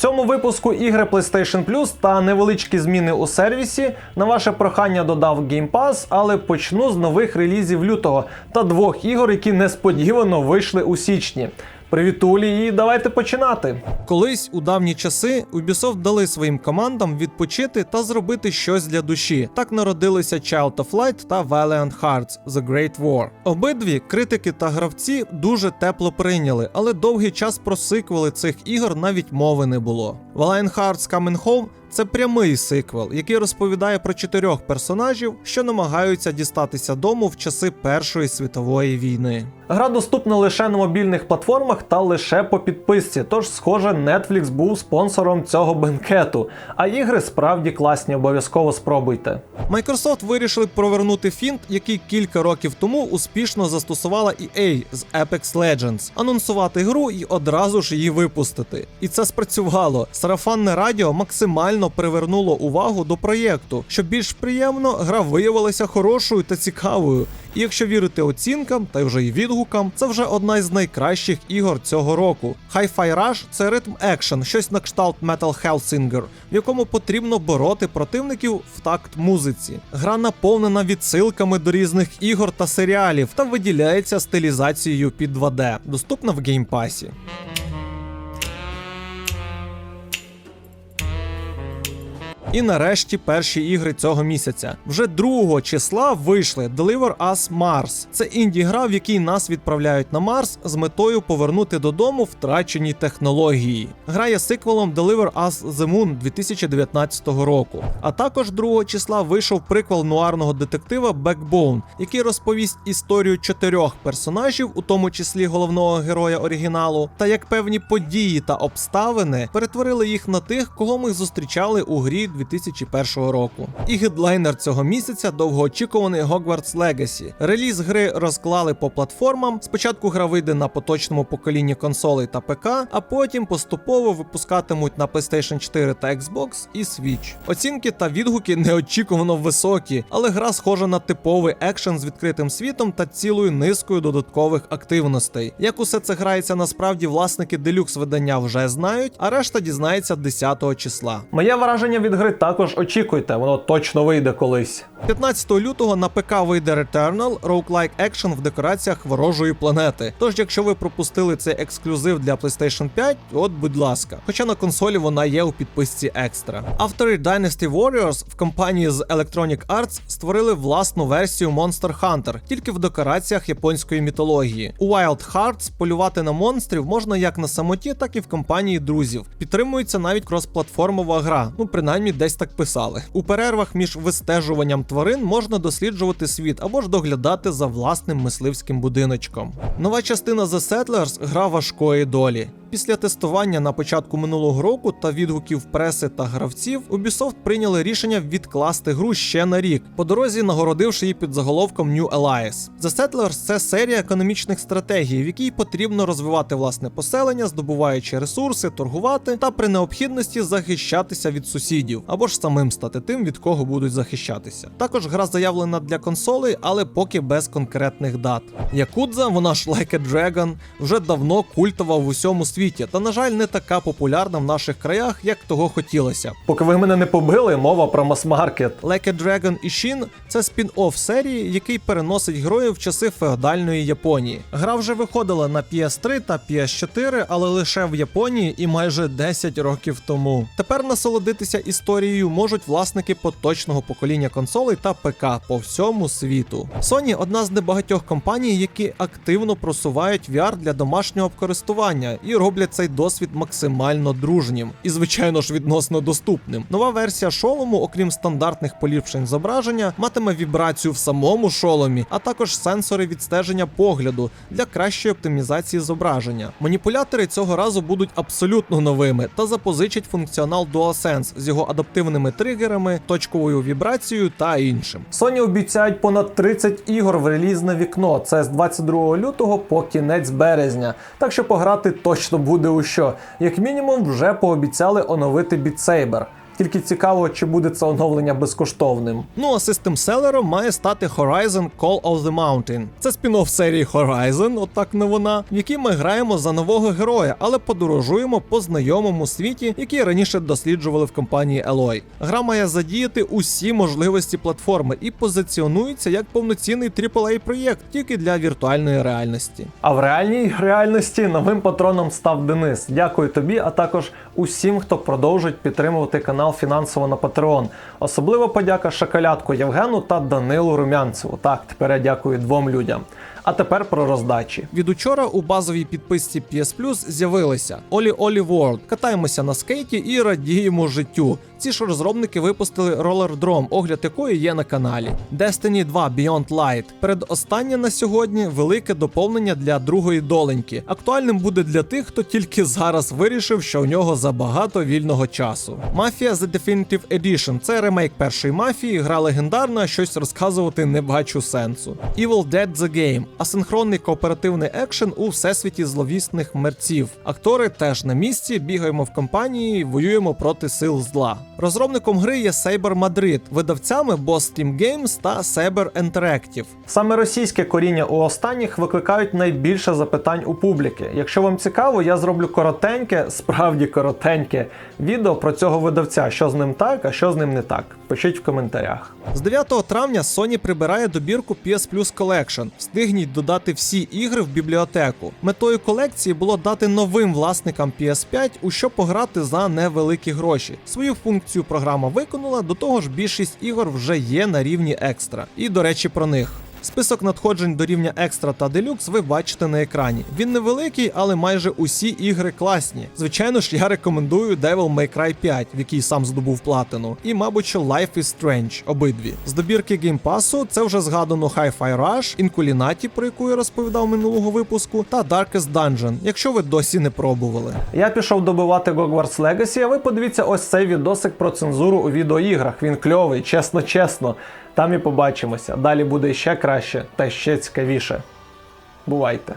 цьому випуску ігри PlayStation Plus та невеличкі зміни у сервісі. На ваше прохання додав Game Pass, але почну з нових релізів лютого та двох ігор, які несподівано вийшли у січні. Привіт, Улі, і давайте починати. Колись у давні часи Ubisoft дали своїм командам відпочити та зробити щось для душі. Так народилися Child of Light та Valiant Hearts The Great War. Обидві критики та гравці дуже тепло прийняли, але довгий час про сиквели цих ігор навіть мови не було. Valiant Hearts Coming Home це прямий сиквел, який розповідає про чотирьох персонажів, що намагаються дістатися дому в часи Першої світової війни. Гра доступна лише на мобільних платформах та лише по підписці. Тож, схоже, Netflix був спонсором цього бенкету. А ігри справді класні, обов'язково спробуйте. Microsoft вирішили провернути фінт, який кілька років тому успішно застосувала EA з Apex Legends, анонсувати гру і одразу ж її випустити. І це спрацювало. Сарафанне радіо максимально привернуло увагу до проєкту. Щоб більш приємно, гра виявилася хорошою та цікавою. І якщо вірити оцінкам та вже й відгукам, це вже одна із найкращих ігор цього року. Hi-Fi Rush – це ритм екшен, щось на кшталт Metal Hellsinger, в якому потрібно бороти противників в такт музиці. Гра наповнена відсилками до різних ігор та серіалів та виділяється стилізацією під 2D, доступна в геймпасі. І нарешті перші ігри цього місяця. Вже 2 числа вийшли Deliver Us Mars. Це інді-гра, в якій нас відправляють на Марс з метою повернути додому втрачені технології. Гра є сиквелом Deliver Us The Moon 2019 року. А також 2 числа вийшов приквел нуарного детектива Backbone, який розповість історію чотирьох персонажів, у тому числі головного героя оригіналу, та як певні події та обставини перетворили їх на тих, кого ми зустрічали у грі 2001 року. І гедлайнер цього місяця довгоочікуваний Hogwarts Legacy. Реліз гри розклали по платформам. Спочатку гра вийде на поточному поколінні консолей та ПК, а потім поступово випускатимуть на PlayStation 4 та Xbox і Switch. Оцінки та відгуки неочікувано високі, але гра схожа на типовий екшен з відкритим світом та цілою низкою додаткових активностей. Як усе це грається насправді, власники делюкс видання вже знають, а решта дізнається 10 числа. Моє враження від гри також очікуйте, воно точно вийде колись. 15 лютого на ПК вийде Returnal roguelike Action в декораціях ворожої планети. Тож, якщо ви пропустили цей ексклюзив для PlayStation 5, от будь ласка. Хоча на консолі вона є у підписці екстра. Автори Dynasty Warriors в компанії з Electronic Arts створили власну версію Monster Hunter, тільки в декораціях японської мітології. У Wild Hearts полювати на монстрів можна як на самоті, так і в компанії друзів. Підтримується навіть кросплатформова гра. Ну принаймні десь так писали. У перервах між вистежуванням тварин можна досліджувати світ або ж доглядати за власним мисливським будиночком. Нова частина The Settlers – гра важкої долі. Після тестування на початку минулого року та відгуків преси та гравців, Ubisoft прийняли рішення відкласти гру ще на рік, по дорозі нагородивши її під заголовком New Allies. The Settlers – це серія економічних стратегій, в якій потрібно розвивати власне поселення, здобуваючи ресурси, торгувати та при необхідності захищатися від сусідів, або ж самим стати тим, від кого будуть захищатися. Також гра заявлена для консолей, але поки без конкретних дат. Якудза, вона ж Like a Dragon, вже давно культова в усьому світі світі, та, на жаль, не така популярна в наших краях, як того хотілося. Поки ви мене не побили, мова про мас-маркет. Like a Dragon і Shin – це спін-офф серії, який переносить героїв в часи феодальної Японії. Гра вже виходила на PS3 та PS4, але лише в Японії і майже 10 років тому. Тепер насолодитися історією можуть власники поточного покоління консолей та ПК по всьому світу. Sony одна з небагатьох компаній, які активно просувають VR для домашнього користування і роблять цей досвід максимально дружнім і, звичайно ж, відносно доступним. Нова версія шолому, окрім стандартних поліпшень зображення, матиме вібрацію в самому шоломі, а також сенсори відстеження погляду для кращої оптимізації зображення. Маніпулятори цього разу будуть абсолютно новими та запозичать функціонал DualSense з його адаптивними тригерами, точковою вібрацією та іншим. Sony обіцяють понад 30 ігор в релізне вікно. Це з 22 лютого по кінець березня. Так що пограти точно буде у що. Як мінімум, вже пообіцяли оновити Saber. Тільки цікаво, чи буде це оновлення безкоштовним. Ну а систем-селером має стати Horizon Call of the Mountain. Це спін-офф серії Horizon, отак не вона, в якій ми граємо за нового героя, але подорожуємо по знайомому світі, який раніше досліджували в компанії Eloy. Гра має задіяти усі можливості платформи і позиціонується як повноцінний aaa проєкт тільки для віртуальної реальності. А в реальній реальності новим патроном став Денис. Дякую тобі, а також усім, хто продовжить підтримувати канал фінансово на Patreon. Особливо подяка Шакалятку Євгену та Данилу Румянцеву. Так, тепер я дякую двом людям. А тепер про роздачі. Від учора у базовій підписці PS Plus з'явилися Олі Олі World. Катаємося на скейті і радіємо життю. Ці ж розробники випустили Roller Drome, огляд якої є на каналі. Destiny 2 Beyond Light. Передостаннє на сьогодні велике доповнення для другої доленьки. Актуальним буде для тих, хто тільки зараз вирішив, що у нього забагато вільного часу. Mafia The Definitive Edition це ремейк першої мафії, гра легендарна, щось розказувати не бачу сенсу. Evil Dead The Game асинхронний кооперативний екшен у всесвіті зловісних мерців. Актори теж на місці, бігаємо в компанії, воюємо проти сил зла. Розробником гри є Saber Madrid, видавцями Boss Team Games та Saber Interactive. Саме російське коріння у останніх викликають найбільше запитань у публіки. Якщо вам цікаво, я зроблю коротеньке, справді коротеньке відео про цього видавця, що з ним так, а що з ним не так. Пишіть в коментарях. З 9 травня Sony прибирає добірку PS Plus Collection. Встигніть додати всі ігри в бібліотеку. Метою колекції було дати новим власникам PS5 у що пограти за невеликі гроші. Свою функцію програма виконала, до того ж більшість ігор вже є на рівні екстра. І до речі, про них. Список надходжень до рівня екстра та делюкс ви бачите на екрані. Він невеликий, але майже усі ігри класні. Звичайно ж, я рекомендую Devil May Cry 5, в який сам здобув платину, і, мабуть, що Life is Strange, обидві. З добірки геймпасу це вже згадано Hi-Fi Rush, Inculinati, про яку я розповідав минулого випуску, та Darkest Dungeon, якщо ви досі не пробували. Я пішов добивати Hogwarts Legacy, а ви подивіться ось цей відосик про цензуру у відеоіграх. Він кльовий, чесно, чесно. Там і побачимося. Далі буде ще краще та ще цікавіше. Бувайте!